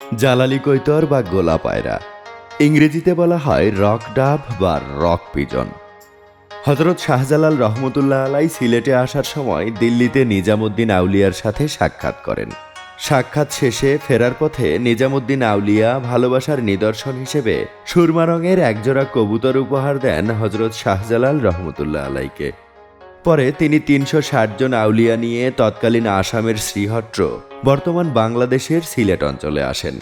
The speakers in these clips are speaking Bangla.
জালালি কৈতর বা গোলা পায়রা। ইংরেজিতে বলা হয় রক ডাব বা রক পিজন। হজরত শাহজালাল রহমতুল্লাহ আলাই সিলেটে আসার সময় দিল্লিতে নিজামুদ্দিন আউলিয়ার সাথে সাক্ষাৎ করেন। সাক্ষাৎ শেষে ফেরার পথে নিজামুদ্দিন আউলিয়া ভালোবাসার নিদর্শন হিসেবে সুরমা রঙের একজোড়া কবুতর উপহার দেন হজরত শাহজালাল রহমতুল্লাহ আলাইকে। পরে তিনি তিনশো ষাট জন আউলিয়া নিয়ে তৎকালীন আসামের শ্রীহট্ট, বর্তমান বাংলাদেশের সিলেট অঞ্চলে আসেন।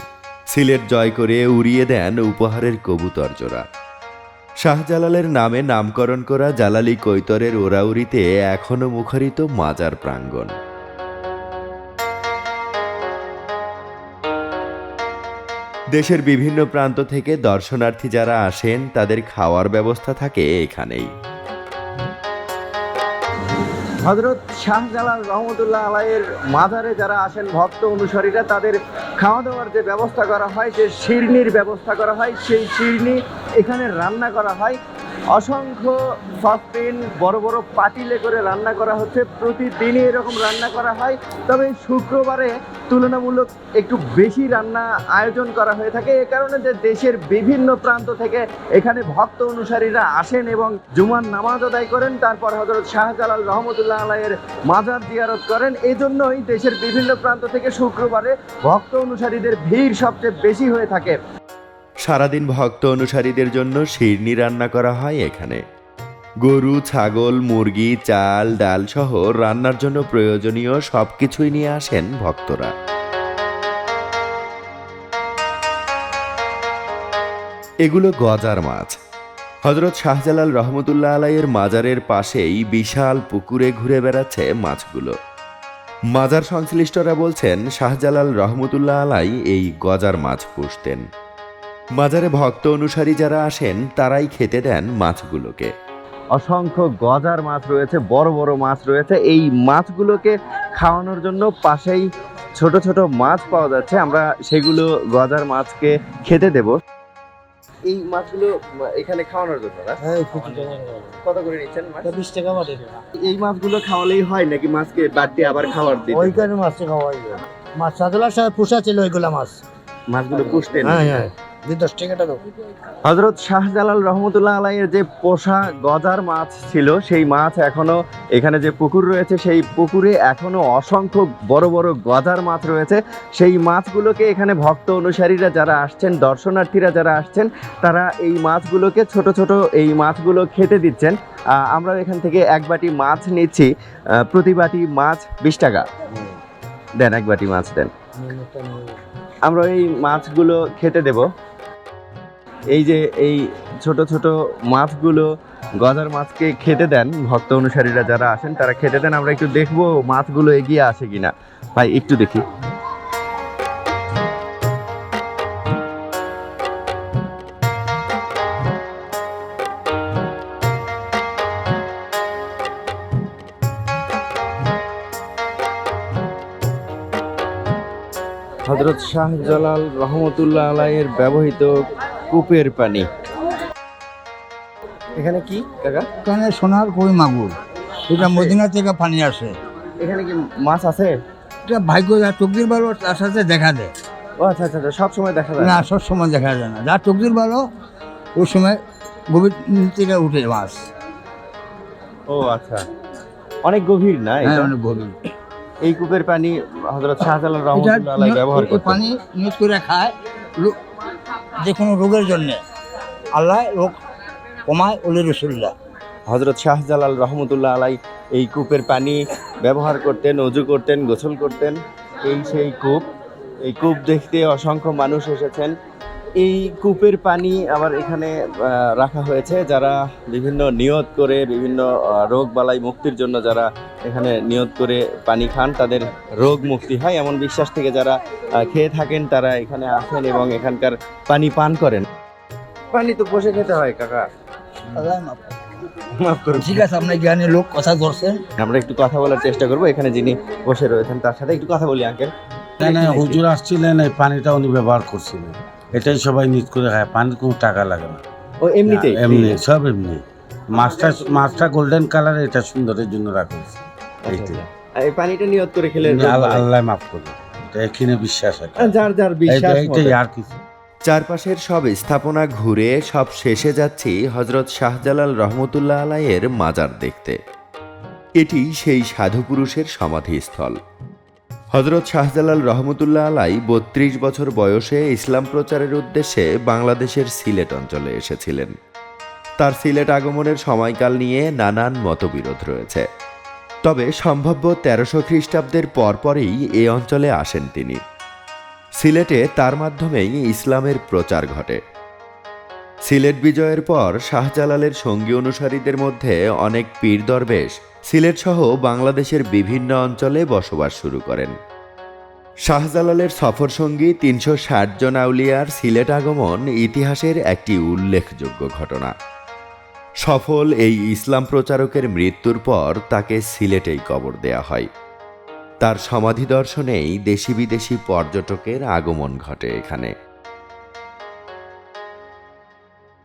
সিলেট জয় করে উড়িয়ে দেন উপহারের কবুতর জোড়া। শাহজালালের নামে নামকরণ করা জালালি কৈতরের ওরাউরিতে এখনও মুখরিত মাজার প্রাঙ্গণ। দেশের বিভিন্ন প্রান্ত থেকে দর্শনার্থী যারা আসেন, তাদের খাওয়ার ব্যবস্থা থাকে এখানেই। হজরত শাহজালাল রহমতুল্লাহ আলাইয়ের মাজারে যারা আসেন ভক্ত অনুসারীরা, তাদের খাওয়া দাওয়ার যে ব্যবস্থা করা হয়, যে শিরনির ব্যবস্থা করা হয়, সেই শিরনি এখানে রান্না করা হয়। অসংখ্য সসপেন বড় বড় পাতিলে করে রান্না করা হচ্ছে। প্রতিদিনই এরকম রান্না করা হয়। তবে শুক্রবারে তুলনামূলক একটু বেশি রান্না আয়োজন করা হয়ে থাকে। এ কারণে যে দেশের বিভিন্ন প্রান্ত থেকে এখানে ভক্ত অনুসারীরা আসেন এবং জুমার নামাজ আদায় করেন। তারপর হজরত শাহজালাল রহমতুল্লাহ আলাইয়ের মাজার জিয়ারত করেন। এজন্যই দেশের বিভিন্ন প্রান্ত থেকে শুক্রবারে ভক্ত অনুসারীদের ভিড় সবচেয়ে বেশি হয়ে থাকে। সারাদিন ভক্ত অনুসারীদের জন্য শিরনি রান্না করা হয় এখানে। গরু, ছাগল, মুরগি, চাল, ডাল সহ রান্নার জন্য প্রয়োজনীয় সবকিছুই নিয়ে আসেন ভক্তরা। এগুলো গজার মাছ। হজরত শাহজালাল রহমতুল্লাহ আলাইয়ের মাজারের পাশেই বিশাল পুকুরে ঘুরে বেড়াচ্ছে মাছগুলো। মাজার সংশ্লিষ্টরা বলছেন, শাহজালাল রহমতুল্লাহ আলাই এই গজার মাছ পুষতেন। মাজারে ভক্ত অনুসারী যারা আসেন তারাই খেতে দেন মাছগুলোকে। অসংখ্য গজার মাছ রয়েছে বড় বড় মাছ রয়েছে। এই মাছগুলোকে খাওয়ানোর জন্য পাশেই ছোট ছোট মাছ পাওয়া যাচ্ছে। আমরা সেগুলো গজার মাছকে খেতে দেব। এই মাছগুলো এখানে খাওয়ানোর জন্য না? হ্যাঁ কত করে নিচ্ছেন বিশ টাকা বাটে এই মাছগুলো খাওয়ালেই হয় নাকি মাছকে বাদ দিয়ে আবার খাওয়ার দিতে? ওইখানে মাছটা খাওয়াই মাছ সাদলা সাথে পোষা ছিল ওইগুলা মাছ। মাছগুলো পুষতেন? হ্যাঁ হ্যাঁ। হজরত শাহজালাল রহমতুল্লাহ আলাইয়ের যে পোষা গজার মাছ ছিল সেই মাছ এখনও এখানে যে পুকুর রয়েছে সেই পুকুরে এখনও অসংখ্য বড় বড় গজার মাছ রয়েছে। সেই মাছগুলোকে এখানে ভক্ত অনুসারীরা যারা আসছেন দর্শনার্থীরা যারা আসছেন তারা এই মাছগুলোকে ছোট ছোট এই মাছগুলো খেতে দিচ্ছেন। আহ, আমরা এখান থেকে এক বাটি মাছ নিচ্ছি। প্রতি বাটি মাছ বিশ টাকা। দেন এক বাটি মাছ দেন। আমরা এই মাছগুলো খেতে দেব। এই যে এই ছোট ছোট মাছগুলো গজার মাছকে খেতে দেন ভক্ত অনুসারীরা যারা আসেন, তারা খেতে দেন। আমরা একটু দেখব মাছগুলো এগিয়ে আসে কিনা। ভাই, একটু দেখি। হজরত শাহজালাল রহমতুল্লাহ আলাইয়ের ব্যবহৃত কূপের পানি। এখানে কি? কাকা? এখানে সোনার কই মাগুর? এটা মদিনা থেকে পানি আসে। এখানে কি মাছ আছে? এটা ভাগ্য যা চোখদির ভালো তার সাথে দেখা দেয়। ও আচ্ছা আচ্ছা আচ্ছা, সব সময় দেখা যায়। না সব সময় দেখা যায় না। যা চোখদির ভালো ওই সময় গভীর থেকে উঠে মাছ। ও আচ্ছা। অনেক গভীর না হ্যাঁ এটা? অনেক গভীর। এই কূপের পানি হযরত শাহজালাল রহমাতুল্লাহ আলাইহি ব্যবহার করে পানি নিউজ করে খায়। যে কোনো রোগের জন্য। আল্লাহ রোগ কমায় অলি রসুল্লাহ। হজরত শাহজালাল রহমতুল্লাহ আলাই এই কূপের পানি ব্যবহার করতেন, অজু করতেন, গোসল করতেন। এই সেই কূপ, এই কূপ দেখতে অসংখ্য মানুষ এসেছেন। এই কূপের পানি আবার এখানে রাখা হয়েছে। যারা বিভিন্ন নিয়ত করে বিভিন্ন রোগ বালাই মুক্তির জন্য যারা এখানে নিয়ত করে পানি খান তাদের রোগ মুক্তি হয়। এমন বিশ্বাস থেকে যারা খেয়ে থাকেন তারা এখানে আসেন এবং এখানকার পানি পান করেন। পানি তো বসে খেতে হয় কাকা। মাফ মাফ করুন। ঠিক আছে আপনার জ্ঞানী লোক কথা ধরছেন আমরা একটু কথা বলার চেষ্টা করব। এখানে যিনি বসে রয়েছেন তার সাথে একটু কথা বলি আঙ্কেল। এখানে হুজুর আসছিলেন এই পানিটা উনি ব্যবহার করছিলেন। এটাই সবাই নিজ করে খায় পানির কোনো টাকা লাগে না। ও এমনিতেই? এমনি সব এমনি। মাছটা মাছটা গোল্ডেন কালার এটা সুন্দরের জন্য রাখা হয়েছে। এইটাই। এই পানিটা নিয়ত করে খেলে আল্লাহ মাফ করবে এখানে বিশ্বাস আছে যার যার বিশ্বাস এইটাই আর কিছু। চারপাশের সব স্থাপনা ঘুরে সব শেষে যাচ্ছি হজরত শাহজালাল রহমতুল্লাহ আলাইয়ের মাজার দেখতে। এটি সেই সাধু পুরুষের সমাধিস্থল। হজরত শাহজালাল রহমতুল্লাহ আলাই বত্রিশ বছর বয়সে ইসলাম প্রচারের উদ্দেশ্যে বাংলাদেশের সিলেট অঞ্চলে এসেছিলেন। তার সিলেট আগমনের সময়কাল নিয়ে নানান মতবিরোধ রয়েছে। তবে সম্ভাব্য তেরোশো খ্রিস্টাব্দের পরপরই এ অঞ্চলে আসেন তিনি। সিলেটে তার মাধ্যমেই ইসলামের প্রচার ঘটে। সিলেট বিজয়ের পর শাহজালালের সঙ্গী অনুসারীদের মধ্যে অনেক পীর দরবেশ সিলেট সহ বাংলাদেশের বিভিন্ন অঞ্চলে বসবাস শুরু করেন। শাহজালালের সফরসঙ্গী তিনশো ষাট জন আউলিয়ার সিলেট আগমন ইতিহাসের একটি উল্লেখযোগ্য ঘটনা। সফল এই ইসলাম প্রচারকের মৃত্যুর পর তাকে সিলেটেই কবর দেয়া হয়। তার সমাধি দর্শনেই দেশি বিদেশি পর্যটকের আগমন ঘটে এখানে।